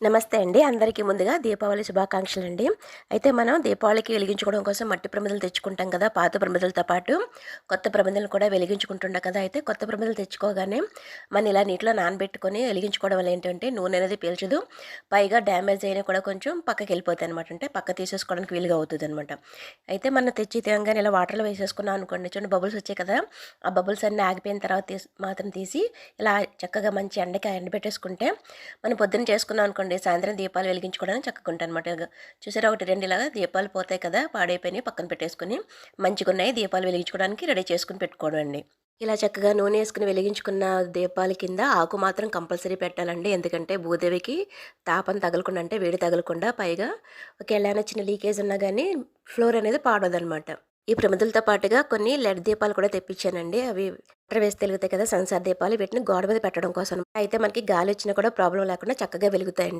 నమస్తే అండి. అందరికీ ముందుగా దీపావళి శుభాకాంక్షలు అండి అయితే మనం దీపావళికి వెలిగించుకోవడం కోసం మట్టి ప్రమిదలు తెచ్చుకుంటాం కదా పాత ప్రమిదలతో పాటు కొత్త ప్రమిదలు కూడా వెలిగించుకుంటుంటాం కదా. అయితే కొత్త ప్రమిదలు తెచ్చుకోగానే మనం ఇలా నీటిలో నానబెట్టుకొని వెలిగించుకోవడం వల్ల ఏంటంటే నూనె అనేది పీల్చదు. పైగా డ్యామేజ్ అయినా కూడా కొంచెం పక్కకి వెళ్ళిపోతాయి అనమాట అంటే పక్క తీసేసుకోవడానికి వీలుగా అవుతుంది అనమాట అయితే మనం తెచ్చి తేగానే ఇలా వాటర్లో వేసేసుకున్నాం అనుకోండి చూడండి బబుల్స్ వచ్చాయి కదా. ఆ బబుల్స్ అన్నీ ఆగిపోయిన తర్వాత మాత్రం తీసి ఇలా చక్కగా మంచి ఎండకి ఎండబెట్టేసుకుంటే మనం పొద్దున్న చేసుకున్నాం అనుకోండి సాయంత్రం దీపాలు వెలిగించుకోవడానికి చక్కగా అనమాట చూసారా? ఒకటి రెండు ఇలాగా దీపాలు పోతాయి కదా పాడైపోయినాయి పక్కన పెట్టేసుకుని మంచిగా ఉన్నాయి దీపాలు వెలిగించుకోవడానికి రెడీ చేసుకుని పెట్టుకోవడం అండి. ఇలా చక్కగా నూనె వేసుకుని వెలిగించుకున్న దీపాల కింద ఆకు మాత్రం కంపల్సరీ పెట్టాలండి. ఎందుకంటే భూదేవికి తాపం తగలకుండా అంటే వేడి తగలకుండా పైగా ఒకవేళ చిన్న లీకేజ్ ఉన్నా కానీ ఫ్లోర్ అనేది పాడదనమాట ఈ ప్రమిదలతో పాటుగా కొన్ని లెడ్ దీపాలు కూడా తెప్పించానండి. అవి వాటర్ వేసి తెలుగుతాయి కదా సంసార దీపాలు వీటిని గోడ మీద పెట్టడం కోసం. అయితే మనకి గాలి వచ్చినా కూడా ప్రాబ్లం లేకుండా చక్కగా వెలుగుతాయండి.